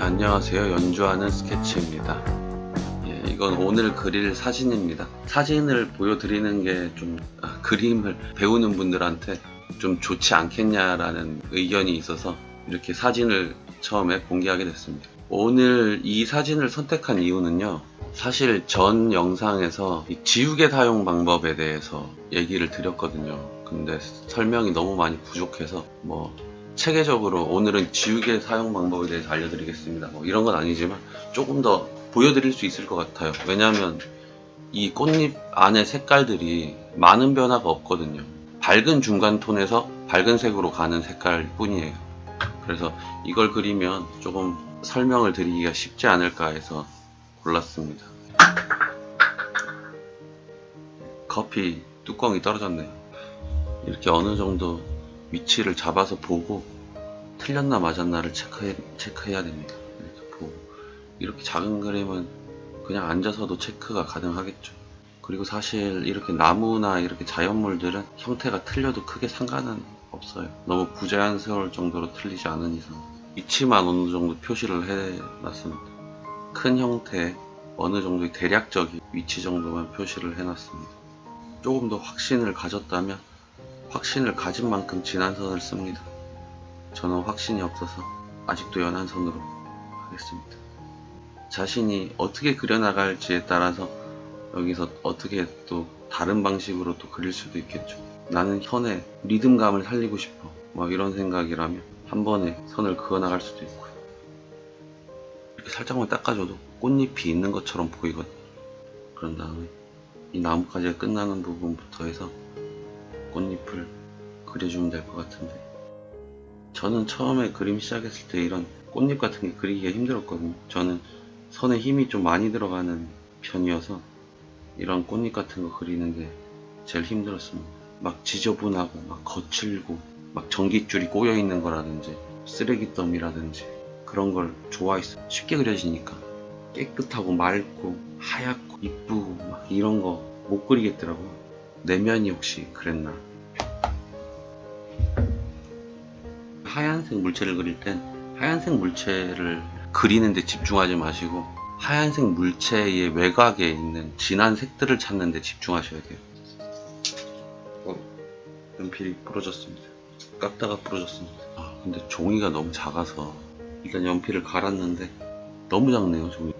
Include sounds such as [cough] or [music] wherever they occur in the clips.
네, 안녕하세요. 연주하는 스케치입니다. 예, 이건 오늘 그릴 사진입니다. 사진을 보여드리는 게좀 그림을 배우는 분들한테 좀 좋지 않겠냐라는 의견이 있어서 이렇게 사진을 처음에 공개하게 됐습니다. 오늘 이 사진을 선택한 이유는요. 사실 전 영상에서 이 지우개 사용 방법에 대해서 얘기를 드렸거든요. 근데 설명이 너무 많이 부족해서 뭐 체계적으로 오늘은 지우개 사용 방법에 대해서 알려드리겠습니다. 뭐 이런 건 아니지만 조금 더 보여드릴 수 있을 것 같아요. 왜냐하면 이 꽃잎 안에 색깔들이 많은 변화가 없거든요. 밝은 중간 톤에서 밝은 색으로 가는 색깔 뿐이에요. 그래서 이걸 그리면 조금 설명을 드리기가 쉽지 않을까 해서 골랐습니다. 커피 뚜껑이 떨어졌네요. 이렇게 어느 정도 위치를 잡아서 보고 틀렸나 맞았나를 체크해, 체크해야 됩니다. 이렇게 보고 이렇게 작은 그림은 그냥 앉아서도 체크가 가능하겠죠. 그리고 사실 이렇게 나무나 이렇게 자연물들은 형태가 틀려도 크게 상관은 없어요. 너무 부자연스러울 정도로 틀리지 않은 이상 위치만 어느 정도 표시를 해놨습니다. 큰 형태 어느 정도의 대략적인 위치 정도만 표시를 해놨습니다. 조금 더 확신을 가졌다면 확신을 가진 만큼 진한 선을 씁니다. 저는 확신이 없어서 아직도 연한 선으로 하겠습니다. 자신이 어떻게 그려나갈지에 따라서 여기서 어떻게 또 다른 방식으로 또 그릴 수도 있겠죠. 나는 현의 리듬감을 살리고 싶어. 막 이런 생각이라면 한 번에 선을 그어나갈 수도 있고요. 이렇게 살짝만 닦아줘도 꽃잎이 있는 것처럼 보이거든요. 그런 다음에 이 나뭇가지가 끝나는 부분부터 해서 꽃잎을 그려주면 될 것 같은데. 저는 처음에 그림 시작했을 때 이런 꽃잎 같은 게 그리기가 힘들었거든요. 저는 선에 힘이 좀 많이 들어가는 편이어서 이런 꽃잎 같은 거 그리는 게 제일 힘들었습니다. 막 지저분하고 막 거칠고 막 전깃줄이 꼬여 있는 거라든지 쓰레기 더미라든지 그런 걸 좋아했어요 쉽게 그려지니까 깨끗하고 맑고 하얗고 이쁘고 막 이런 거 못 그리겠더라고요 내면이 혹시 그랬나? 하얀색 물체를 그릴 땐 하얀색 물체를 그리는데 집중하지 마시고 하얀색 물체의 외곽에 있는 진한 색들을 찾는 데 집중하셔야 돼요. 어, 연필이 부러졌습니다. 깎다가 부러졌습니다. 아, 근데 종이가 너무 작아서 일단 연필을 갈았는데 너무 작네요, 종이.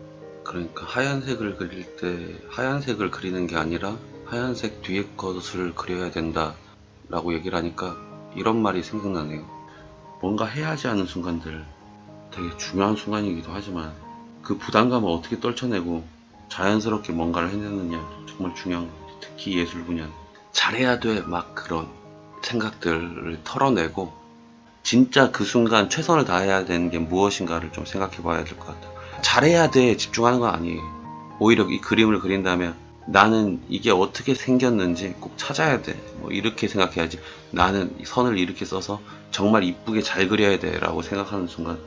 그러니까 하얀색을 그릴 때 하얀색을 그리는 게 아니라 하얀색 뒤에 것을 그려야 된다 라고 얘기를 하니까 이런 말이 생각나네요. 뭔가 해야지 하는 순간들 되게 중요한 순간이기도 하지만 그 부담감을 어떻게 떨쳐내고 자연스럽게 뭔가를 해내느냐 정말 중요한 거예요. 특히 예술 분야는 잘해야 돼 막 그런 생각들을 털어내고 진짜 그 순간 최선을 다해야 되는 게 무엇인가를 좀 생각해 봐야 될 것 같아요. 잘해야 돼 집중하는 건 아니에요. 오히려 이 그림을 그린다면 나는 이게 어떻게 생겼는지 꼭 찾아야 돼. 뭐 이렇게 생각해야지. 나는 이 선을 이렇게 써서 정말 이쁘게 잘 그려야 돼. 라고 생각하는 순간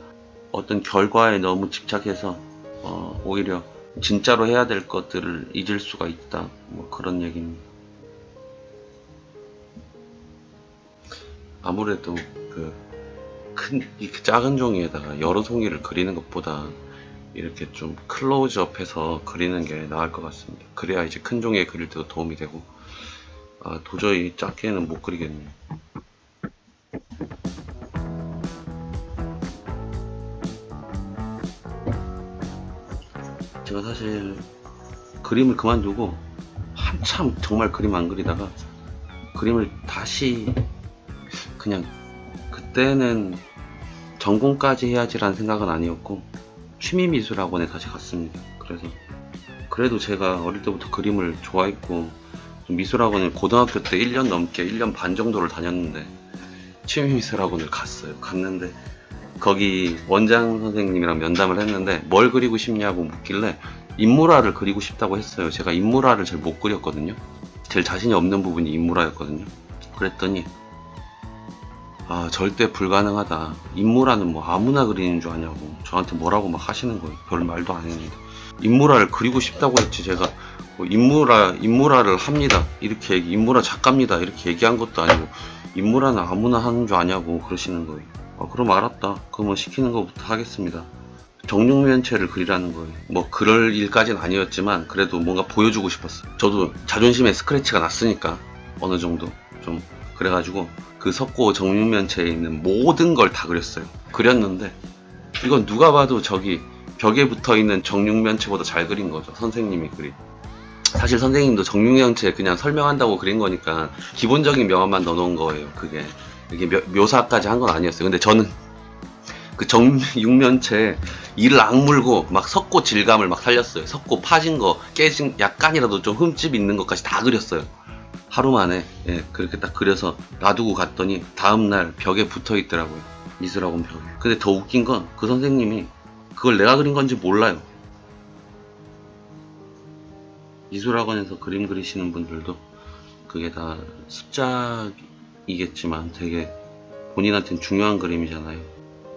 어떤 결과에 너무 집착해서 어, 오히려 진짜로 해야 될 것들을 잊을 수가 있다. 뭐 그런 얘기입니다. 아무래도 그 큰, 이 작은 종이에다가 여러 송이를 그리는 것보다 이렇게 좀 클로즈업해서 그리는 게 나을 것 같습니다. 그래야 이제 큰 종이에 그릴 때도 도움이 되고 아, 도저히 작게는 못 그리겠네요. 제가 사실 그림을 그만두고 한참 정말 그림 안 그리다가 그림을 다시 그냥 그때는 전공까지 해야지라는 생각은 아니었고 취미미술학원에 다시 갔습니다. 그래서 그래도 제가 어릴 때부터 그림을 좋아했고 미술학원을 고등학교 때 1년 넘게 1년 반 정도를 다녔는데 취미미술학원을 갔어요. 갔는데 거기 원장 선생님이랑 면담을 했는데 뭘 그리고 싶냐고 묻길래 인물화를 그리고 싶다고 했어요. 제가 인물화를 잘 못 그렸거든요. 제일 자신이 없는 부분이 인물화였거든요. 그랬더니 아 절대 불가능하다. 인물화는 뭐 아무나 그리는 줄 아냐고. 저한테 뭐라고 막 하시는 거예요. 별 말도 안 했는데. 인물화를 그리고 싶다고 했지. 제가 뭐 인물화 인물화를 합니다. 이렇게 얘기- 인물화 작가입니다. 이렇게 얘기한 것도 아니고 인물화는 아무나 하는 줄 아냐고 그러시는 거예요. 아, 그럼 알았다. 그러면 시키는 것부터 하겠습니다. 정육면체를 그리라는 거예요. 뭐 그럴 일까지는 아니었지만 그래도 뭔가 보여주고 싶었어요. 저도 자존심에 스크래치가 났으니까 어느 정도 좀 그래가지고 그 석고 정육면체에 있는 모든 걸 다 그렸어요. 그렸는데 이건 누가 봐도 저기 벽에 붙어 있는 정육면체보다 잘 그린 거죠. 선생님이 그린. 사실 선생님도 정육면체 그냥 설명한다고 그린 거니까 기본적인 명암만 넣어놓은 거예요. 그게 이게 묘- 묘사까지 한 건 아니었어요. 근데 저는 그 정육면체 이를 악물고 막 석고 질감을 막 살렸어요. 석고 파진 거 깨진 약간이라도 좀 흠집 있는 것까지 다 그렸어요. 하루 만에 예, 그렇게 딱 그려서 놔두고 갔더니 다음날 벽에 붙어 있더라고요. 미술학원 벽에. 근데 더 웃긴 건 그 선생님이 그걸 내가 그린 건지 몰라요. 미술학원에서 그림 그리시는 분들도 그게 다 습작이겠지만 되게 본인한테는 중요한 그림이잖아요.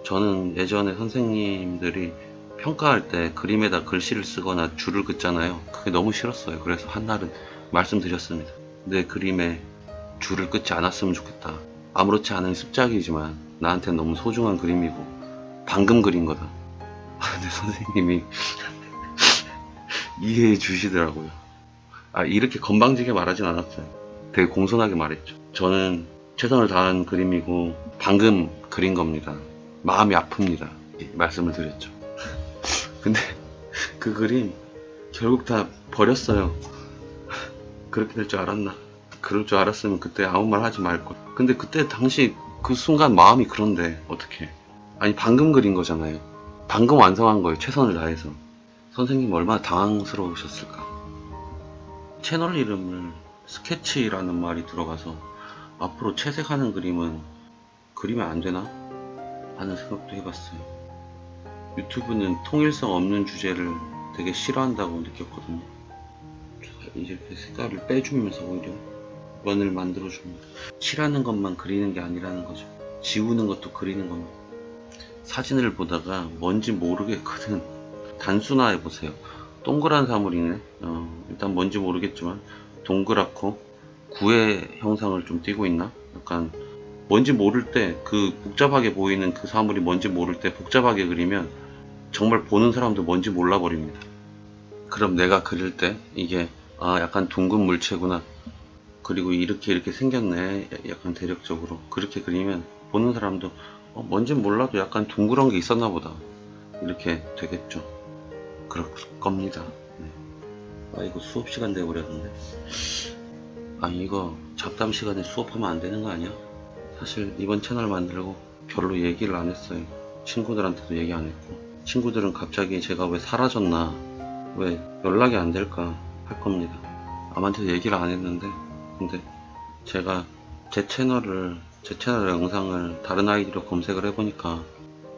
저는 예전에 선생님들이 평가할 때 그림에다 글씨를 쓰거나 줄을 긋잖아요. 그게 너무 싫었어요. 그래서 한날은 말씀드렸습니다. 내 그림에 줄을 긋지 않았으면 좋겠다. 아무렇지 않은 습작이지만 나한테는 너무 소중한 그림이고 방금 그린 거다. 아, 근데 선생님이 [laughs] 이해해 주시더라고요. 아, 이렇게 건방지게 말하진 않았어요. 되게 공손하게 말했죠. 저는 최선을 다한 그림이고 방금 그린 겁니다. 마음이 아픕니다. 말씀을 드렸죠. [laughs] 근데 그 그림 결국 다 버렸어요. 그렇게 될 줄 알았나? 그럴 줄 알았으면 그때 아무 말 하지 말걸. 근데 그때 당시 그 순간 마음이 그런데 어떻게? 아니 방금 그린 거잖아요. 방금 완성한 거예요. 최선을 다해서. 선생님 얼마나 당황스러우셨을까. 채널 이름을 스케치라는 말이 들어가서 앞으로 채색하는 그림은 그리면 안 되나? 하는 생각도 해봤어요. 유튜브는 통일성 없는 주제를 되게 싫어한다고 느꼈거든요. 자, 이렇게 색깔을 빼주면서 오히려 원을 만들어줍니다. 칠하는 것만 그리는 게 아니라는 거죠. 지우는 것도 그리는 겁니다. 사진을 보다가 뭔지 모르겠거든. 단순화해 보세요. 동그란 사물이네. 어, 일단 뭔지 모르겠지만 동그랗고 구의 형상을 좀 띠고 있나? 약간 뭔지 모를 때 그 복잡하게 보이는 그 사물이 뭔지 모를 때 복잡하게 그리면 정말 보는 사람도 뭔지 몰라 버립니다. 그럼 내가 그릴 때 이게 아 약간 둥근 물체구나. 그리고 이렇게 이렇게 생겼네. 약간 대략적으로 그렇게 그리면 보는 사람도 어, 뭔지 몰라도 약간 둥그런 게 있었나 보다. 이렇게 되겠죠. 그럴 겁니다. 네. 아 이거 수업 시간 돼버렸는데. 아니 이거 잡담 시간에 수업하면 안 되는 거 아니야? 사실 이번 채널 만들고 별로 얘기를 안 했어요. 친구들한테도 얘기 안 했고. 친구들은 갑자기 제가 왜 사라졌나, 왜 연락이 안 될까 할 겁니다. 아무한테도 얘기를 안 했는데, 근데 제가 제 채널을, 제 채널 영상을 다른 아이디로 검색을 해보니까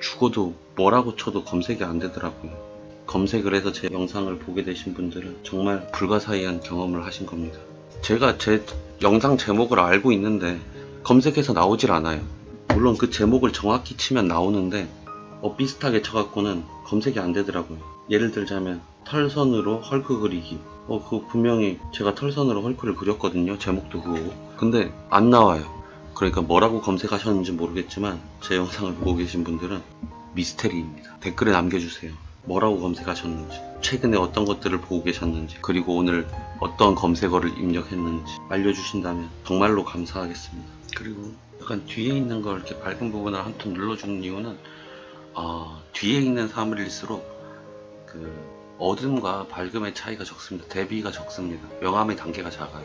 죽어도 뭐라고 쳐도 검색이 안 되더라고요. 검색을 해서 제 영상을 보게 되신 분들은 정말 불가사의한 경험을 하신 겁니다. 제가 제 영상 제목을 알고 있는데 검색해서 나오질 않아요. 물론 그 제목을 정확히 치면 나오는데 어, 비슷하게 쳐갖고는 검색이 안 되더라고요. 예를 들자면 털선으로 헐크 그리기. 어, 그거 분명히 제가 털선으로 헐크를 그렸거든요. 제목도 그거고. 근데 안 나와요. 그러니까 뭐라고 검색하셨는지 모르겠지만 제 영상을 보고 계신 분들은 미스테리입니다. 댓글에 남겨주세요. 뭐라고 검색하셨는지, 최근에 어떤 것들을 보고 계셨는지, 그리고 오늘 어떤 검색어를 입력했는지 알려주신다면 정말로 감사하겠습니다. 그리고 약간 뒤에 있는 걸 이렇게 밝은 부분을 한 톤 눌러주는 이유는 아, 뒤에 있는 사물일수록 그 어둠과 밝음의 차이가 적습니다. 대비가 적습니다. 명암의 단계가 작아요.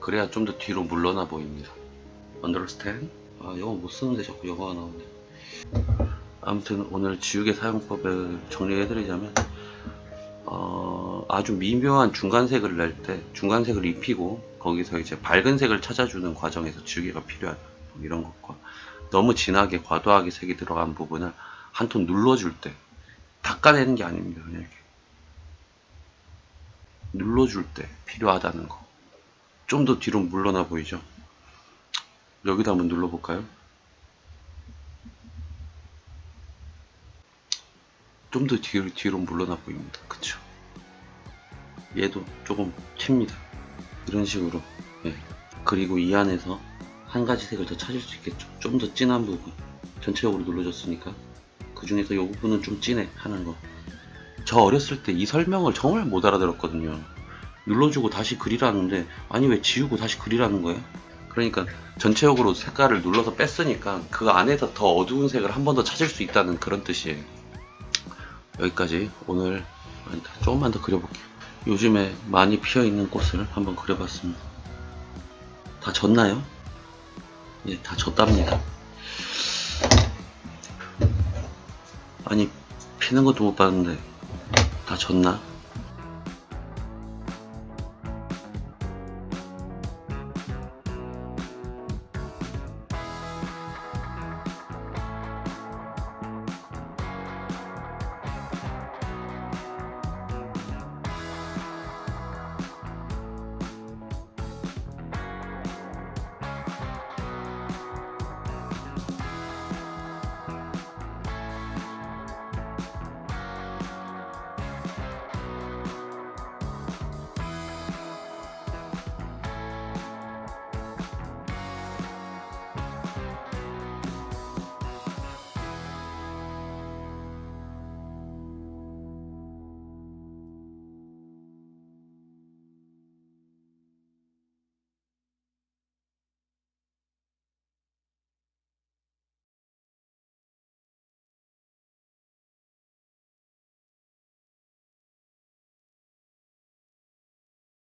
그래야 좀 더 뒤로 물러나 보입니다. Understand? 아, 영어 못 쓰는데 자꾸 영어가 나오네. 아무튼 오늘 지우개 사용법을 정리해드리자면 어, 아주 미묘한 중간색을 낼 때 중간색을 입히고 거기서 이제 밝은 색을 찾아주는 과정에서 지우개가 뭐 이런 것과 너무 진하게 과도하게 색이 들어간 부분을 한 톤 눌러줄 때 닦아내는 게 아닙니다 그냥 이렇게 눌러줄 때 필요하다는 거 좀 더 뒤로 물러나 보이죠 여기다 한번 눌러볼까요 좀 더 뒤로, 뒤로 물러나 보입니다. 그쵸? 얘도 조금 튑니다. 이런 식으로. 예. 그리고 이 안에서 한 가지 색을 더 찾을 수 있겠죠. 좀 더 진한 부분. 전체적으로 눌러줬으니까. 그 중에서 요 부분은 좀 진해 하는 거. 저 어렸을 때 이 설명을 정말 못 알아들었거든요. 눌러주고 다시 그리라는데 아니 왜 지우고 다시 그리라는 거예요? 그러니까 전체적으로 색깔을 눌러서 뺐으니까 그 안에서 더 어두운 색을 한 번 더 찾을 수 있다는 그런 뜻이에요. 여기까지 오늘 조금만 더 그려볼게요. 요즘에 많이 피어 있는 꽃을 한번 그려봤습니다. 다 졌나요? 예, 다 졌답니다. 아니 피는 것도 못 봤는데 다 졌나?